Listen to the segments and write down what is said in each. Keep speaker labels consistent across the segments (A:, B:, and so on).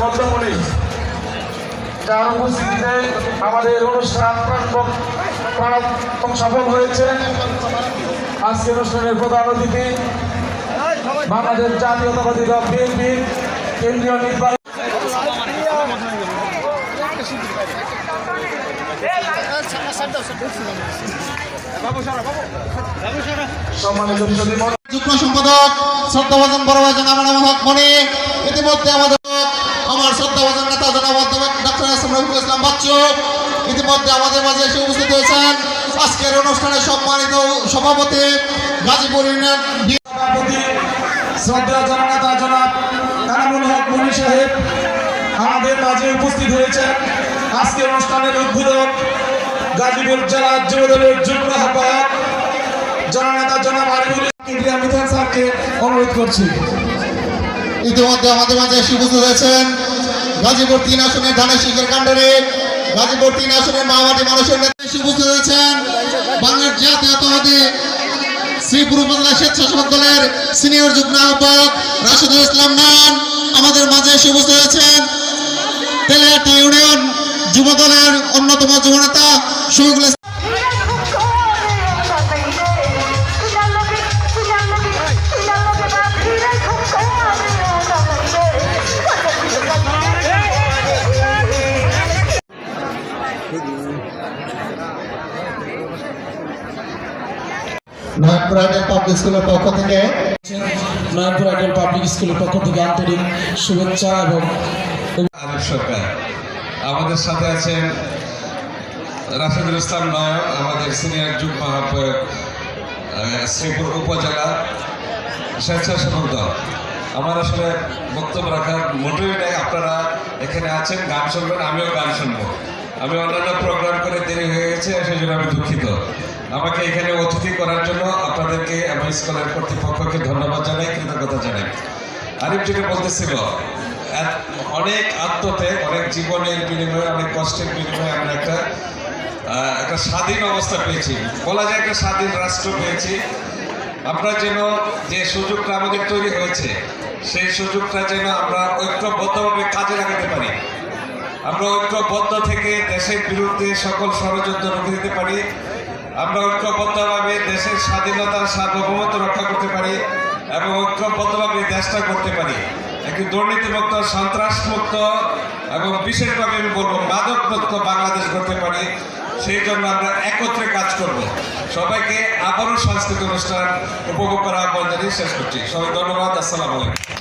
A: মধ্যমণি যার উপস্থিতিতে আমাদের অনুষ্ঠান প্রাণ- প্রাণ সফল হয়েছে। আজকের অনুষ্ঠানের প্রধান অতিথি বাংলাদেশ জাতীয়তাবাদী দল বিএনপি কেন্দ্রীয় নির্বাহী সম্মানিত
B: সম্পাদক শ্রদ্ধাভাজন বড় মনি ইতিমধ্যে আমাদের আমার নেতা জনাব ডক্টর এসএম রফিকুল ইসলাম বাচ্চু ইতিমধ্যে আমাদের মাঝে এসে উপস্থিত হয়েছেন। আজকের অনুষ্ঠানের সম্মানিত সভাপতি গাজীপুর ইউনিয়ন
A: সভাপতি শ্রদ্ধা জননেতা জনাব হক মনি সাহেব আমাদের মাঝে উপস্থিত হয়েছেন। আজকের অনুষ্ঠানের উদ্বোধক গাজীপুর জেলা যুবদলের যুগ্ম আহ্বায়ক জননেতা জনাব আরিফুল ইসলাম মিথান স্যারকে অনুরোধ করছি।
B: ইতিমধ্যে আমাদের মাঝে এসে উপস্থিত হয়েছেন গাজীপুর তিন আসনের ধানের শিখের কাণ্ডরে। গাজীপুর তিন আসনের মামাটি মানুষের নেতা এসে উপস্থিত হয়েছেন। বাংলার জাতীয়তাবাদী শ্রীপুর উপজেলা স্বেচ্ছাসেবক দলের সিনিয়র যুগ্ম আহ্বায়ক রাশেদুল ইসলাম নান আমাদের মাঝে এসে উপস্থিত হয়েছেন। তেলিয়াটি ইউনিয়ন যুব দলের অন্যতম যুব নেতা শহীদুল নয়নপুর আইডেল পাবলিক স্কুলের পক্ষ থেকে
A: নয়নপুর আইডল পাবলিক স্কুলের পক্ষ থেকে আন্তরিক শুভেচ্ছা এবং
C: আরিফ সরকার আমাদের সাথে আছেন রাশেদুল ইসলাম নায়ক আমাদের সিনিয়র যুগ্ম আহ্বায়ক আহ, শ্রীপুর উপজেলা স্বেচ্ছাসেবক দল। আমার আসলে বক্তব্য রাখার মোটেই নেই আপনারা এখানে আছেন গান শুনবেন আমিও গান শুনব। আমি অন্যান্য প্রোগ্রাম করে দেরি হয়ে গেছে সেই জন্য আমি দুঃখিত। আমাকে এখানে অতিথি করার জন্য আপনাদেরকে আমি স্কুলের কর্তৃপক্ষকে ধন্যবাদ জানাই, কৃতজ্ঞতা জানাই। আরিফ যেটা বলতেছিল অনেক আত্মতে অনেক জীবনের বিনিময়ে, অনেক কষ্টের বিনিময়ে আমরা একটা একটা স্বাধীন অবস্থা পেয়েছি। বলা যায় একটা স্বাধীন রাষ্ট্র পেয়েছি। আমরা যেন যে সুযোগটা আমাদের তৈরি হয়েছে, সেই সুযোগটা যেন আমরা ঐক্যবদ্ধভাবে কাজে লাগাতে পারি। আমরা ঐক্যবদ্ধ থেকে দেশের বিরুদ্ধে সকল ষড়যন্ত্র রুখে দিতে পারি। আমরা ঐক্যবদ্ধভাবে দেশের স্বাধীনতার সার্বভৌমত্ব রক্ষা করতে পারি এবং ঐক্যবদ্ধভাবে দেশটা করতে পারি। একটি দুর্নীতিমুক্ত, সন্ত্রাসমুক্ত এবং বিশেষভাবে আমি বলব মাদকমুক্ত বাংলাদেশ করতে পারি, সেই জন্য আমরা একত্রে কাজ করব। সবাইকে আবারও সাংস্কৃতিক অনুষ্ঠান উপভোগ করা আহ্বান জানিয়ে শেষ করছি। সবাই ধন্যবাদ, আসসালামু আলাইকুম।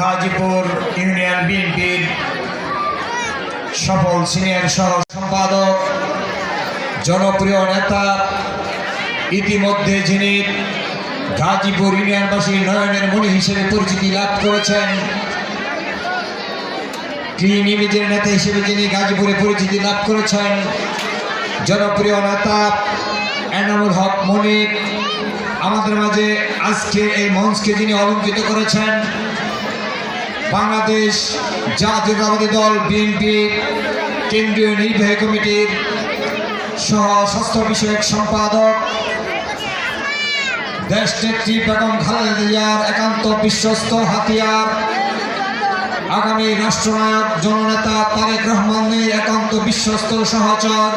D: গাজীপুর ইউনিয়ন বিএনপির সফল সিনিয়র সহ সম্পাদক, জনপ্রিয় নেতা, ইতিমধ্যে যিনি গাজীপুর ইউনিয়নবাসী নয়নের মণি হিসেবে পরিচিতি লাভ করেছেন, ক্লিন ইমেজের নেতা হিসেবে যিনি গাজীপুরে পরিচিতি লাভ করেছেন, জনপ্রিয় নেতা এনামুল হক মনির আমাদের মাঝে আজকে এই মঞ্চকে যিনি অলঙ্কিত করেছেন বাংলাদেশ জাতীয়তাবাদী দল বিএনপি, কেন্দ্রীয় নির্বাহী কমিটির সহ স্বাস্থ্য বিষয়ক সম্পাদক দেশ নেত্রী বেগম খালেদা জিয়ার একান্ত বিশ্বস্ত হাতিয়ার, আগামী রাষ্ট্রনায়ক জননেতা তারেক রহমানের একান্ত বিশ্বস্ত সহচর,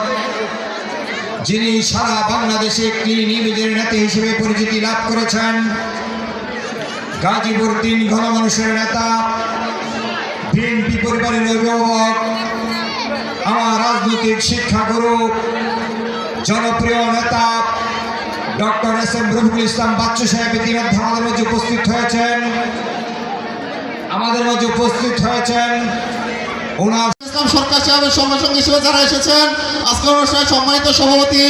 D: যিনি সারা বাংলাদেশে ক্লিন ইমেজের নেতা হিসেবে পরিচিতি লাভ করেছেন, গাজীপুর তিন ঘন মানুষের নেতা বিএনপি পরিবারের অভিভাবক আমার রাজনৈতিক শিক্ষাগুরু জনপ্রিয় নেতা doctor S M Rafiqul Islam Bachchu সাহেব ইতিমধ্যে আমাদের মাঝে উপস্থিত হয়েছেন। আমাদের মাঝে উপস্থিত হয়েছেন। ওনার
B: ইসলাম সরকার সাহেবের সঙ্গে সঙ্গে হিসেবে যারা এসেছেন আজকের অনুষ্ঠানে সম্মানিত সভাপতি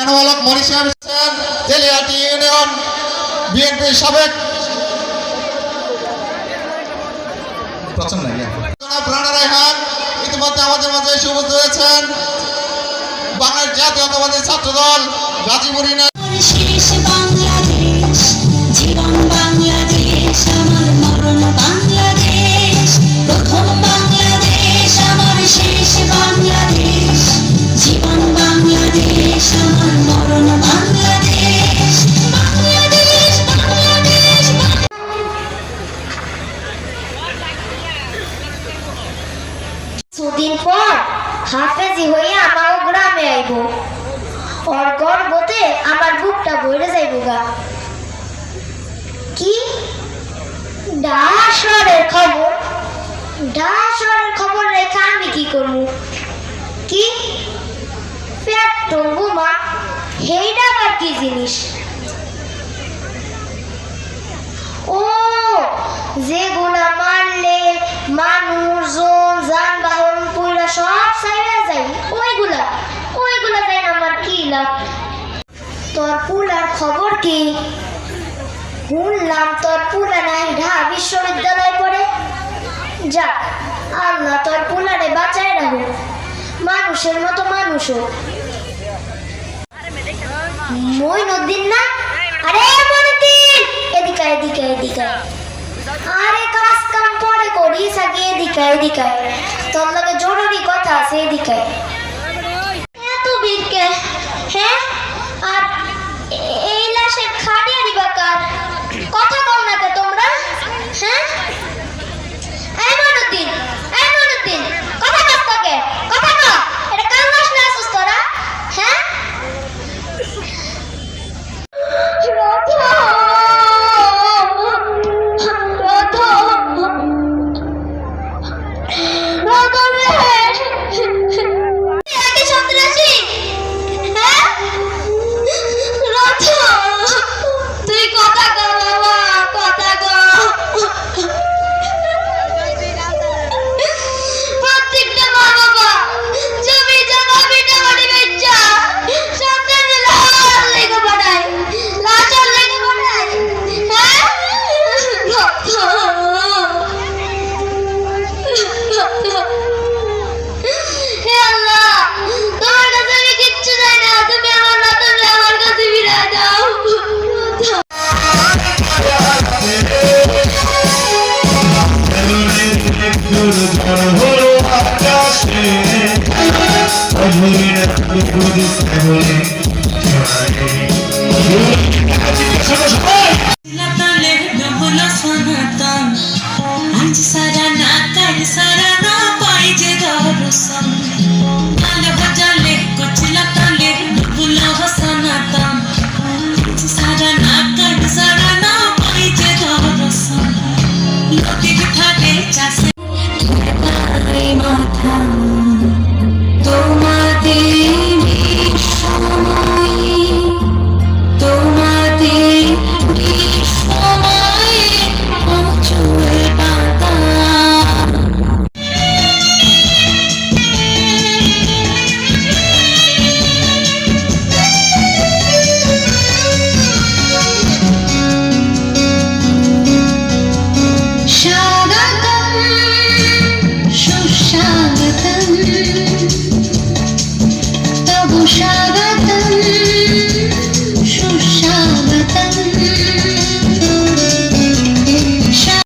B: এনামুল হক মনি সাহেব এসেছেন তেলিয়াটি ইউনিয়ন বিএনপির সাবেক
C: পছন্দ লাগে
B: জনাব রানা রায়হান আমাদের মাঝে এসে উপস্থিত হয়েছেন। বাংলার জাতীয়তাবাদী ছাত্র দল গাজীপুর
E: হাফেজি হয়ে আমার গ্রামে আইব। ওর গর্বতে আমার বুকটা বইরে যাইব গা। কি? ডাসরের খবর। ডাসরের খবর রেখে আমি কি করব? কি? পেট্রোল বোমা সেইটা আবার কি জিনিস? ও, যেগুলা মারলে মানুষজন যানবাহন পুরা সব সাইরা যায় ওইগুলা ওইগুলা যাই আমার কি লাভ তোর পুলার খবর কি শুনলাম তোর পুলা নাই ঢাকা বিশ্ববিদ্যালয় পড়ে। যাক, আল্লাহ তোর পুলারে বাঁচায় রাখো। মানুষের মতো মানুষও। মইনুদ্দিন না? আরে মইনুদ্দিন! এদিকে এদিকে এদিকে আরে কাজ কাম পরে করিস আগে, এদিকে এদিকে। তোর লগে জরুরি কথা আছে, এদিকে এত বীরকে হ্যাঁ? আর এই